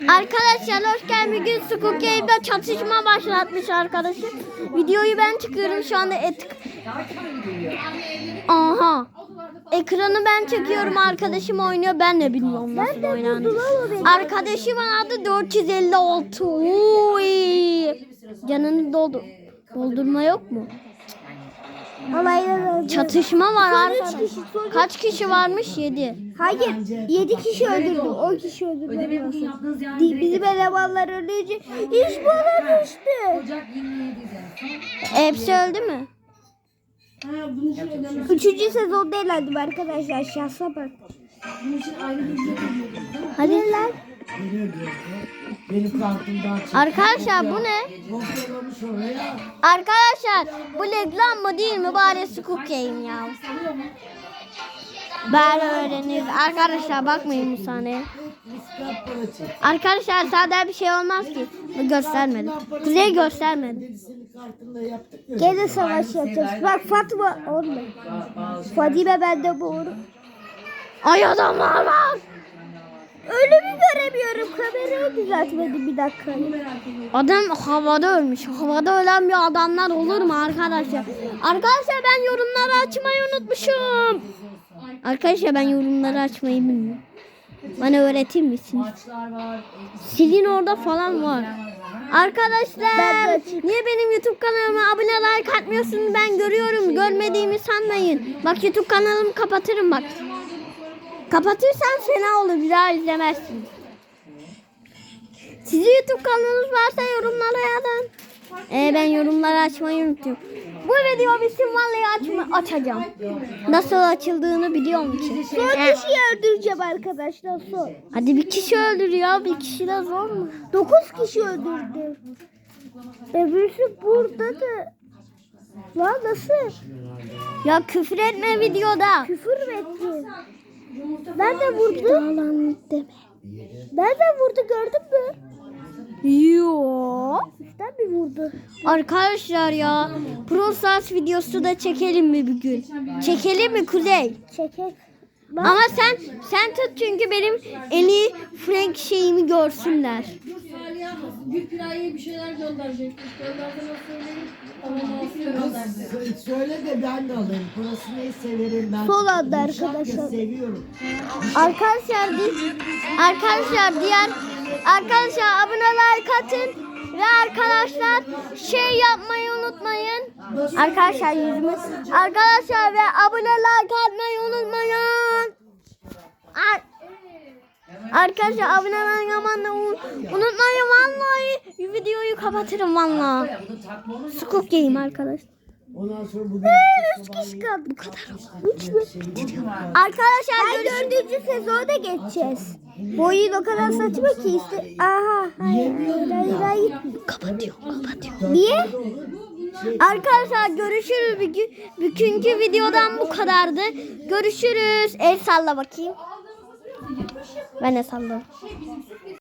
Arkadaşlar hoş geldiniz. Bugün Squid Game'de çatışma başlatmış arkadaşım. Videoyu ben çıkıyorum şu anda et. Aha. Ekranı ben çekiyorum arkadaşım oynuyor ben de bilmiyorum nasıl oynanıyor. Arkadaşımın adı 456. Uy. Canını doldur. Doldurma yok mu? Çatışma var arkadaş. Kaç kişi varmış? 7. Hayır. 7 kişi öldürdü. 10 kişi öldürdü. Ödemeyi bugün yaptığınız yer Di- Bizim elemanlar ölünce iş bana düştü. Ocak 27'de. Hepsi öldü mü? Ha bunun için ödeme. Üçüncü sezonda eğlendim arkadaşlar. Şansa bak. Bunun için ayrı bir ücret ödüyoruz. Hadi lan. Benim kartımdan çıktı. Arkadaşlar bu ne? Kopyalamış oraya. Arkadaşlar bu reklam mı değil mi? Bari Squid Game ya. Ben öğreniriz. Arkadaşlar bakmayın bu sahneye. Arkadaşlar sağda bir şey olmaz ki. Bu göstermedi. Kuzey göstermedi. Gene savaş yapacağız. Bak Fatma olma. Fadime bende bu. Ay adamlar var. Ölümü göremiyorum. Kamerayı düzeltmedim bir dakika. Adam havada ölmüş. Havada ölen bir adamlar olur mu arkadaşlar? Arkadaşlar ben yorumları açmayı unutmuşum. Arkadaşlar ben yorumları açmayı bilmiyorum. Bana öğretir misiniz? Silin orada falan var. Arkadaşlar niye benim YouTube kanalıma abone like atmıyorsunuz ben görüyorum görmediğimi sanmayın. Bak YouTube kanalımı kapatırım bak. Kapatırsan fena olur bir daha izlemezsin. Sizin YouTube kanalınız varsa yorumlara yazın. Ee, ben yorumları açmayı unuttum. Bu video bitsin vallahi açma, açacağım. Nasıl açıldığını biliyor musun? Son kişiyi öldüreceğim arkadaşlar son. Hadi bir kişi öldürüyor. Bir kişi de zor mu? 9 kişi öldürdü. Öbürsü burada da. Lan nasıl? Ya küfür etme videoda. Küfür mü etti? Nerede vurdu? Nerede vurdu gördün mü? Yo. Üstten mi vurdu? Arkadaşlar ya Pro Stars videosu da çekelim mi bir gün? Çekelim mi Kuzey? Çekek. Bak. Ama sen sen tut çünkü benim en iyi Frank şeyimi görsünler. Gül Piraye'ye bir şeyler gönderecekmiş. Gönderdiğini söyleyeyim. Sö- Söyle de ben de alayım. Parası neyse veririm ben. Sol anda Yumuşak ya, arkadaşlar. Seviyorum. Arkadaşlar di- arkadaşlar diğer arkadaşlar abone like atın ve arkadaşlar şey yapmayı unutmayın. Arkadaşlar yüzümüz arkadaşlar ve abone like atmayı unutmayın. Ar- Arkadaşlar abone atmayı un- unutmayın vallahi videoyu kapatırım vallahi. Scoop game arkadaşlar. Ondan sonra bugün Üç kişi kaldı. Bu kadar. Üç mü? Arkadaşlar Ben dördüncü sezona geçeceğiz. Bu oyun o kadar saçma ki işte. Aha. Hayır. Hayır. Hayır. Kapatıyor, kapatıyor. Niye? Arkadaşlar görüşürüz. Bugün, bugünkü videodan bu kadardı. Görüşürüz. El salla bakayım. Ben de salladım.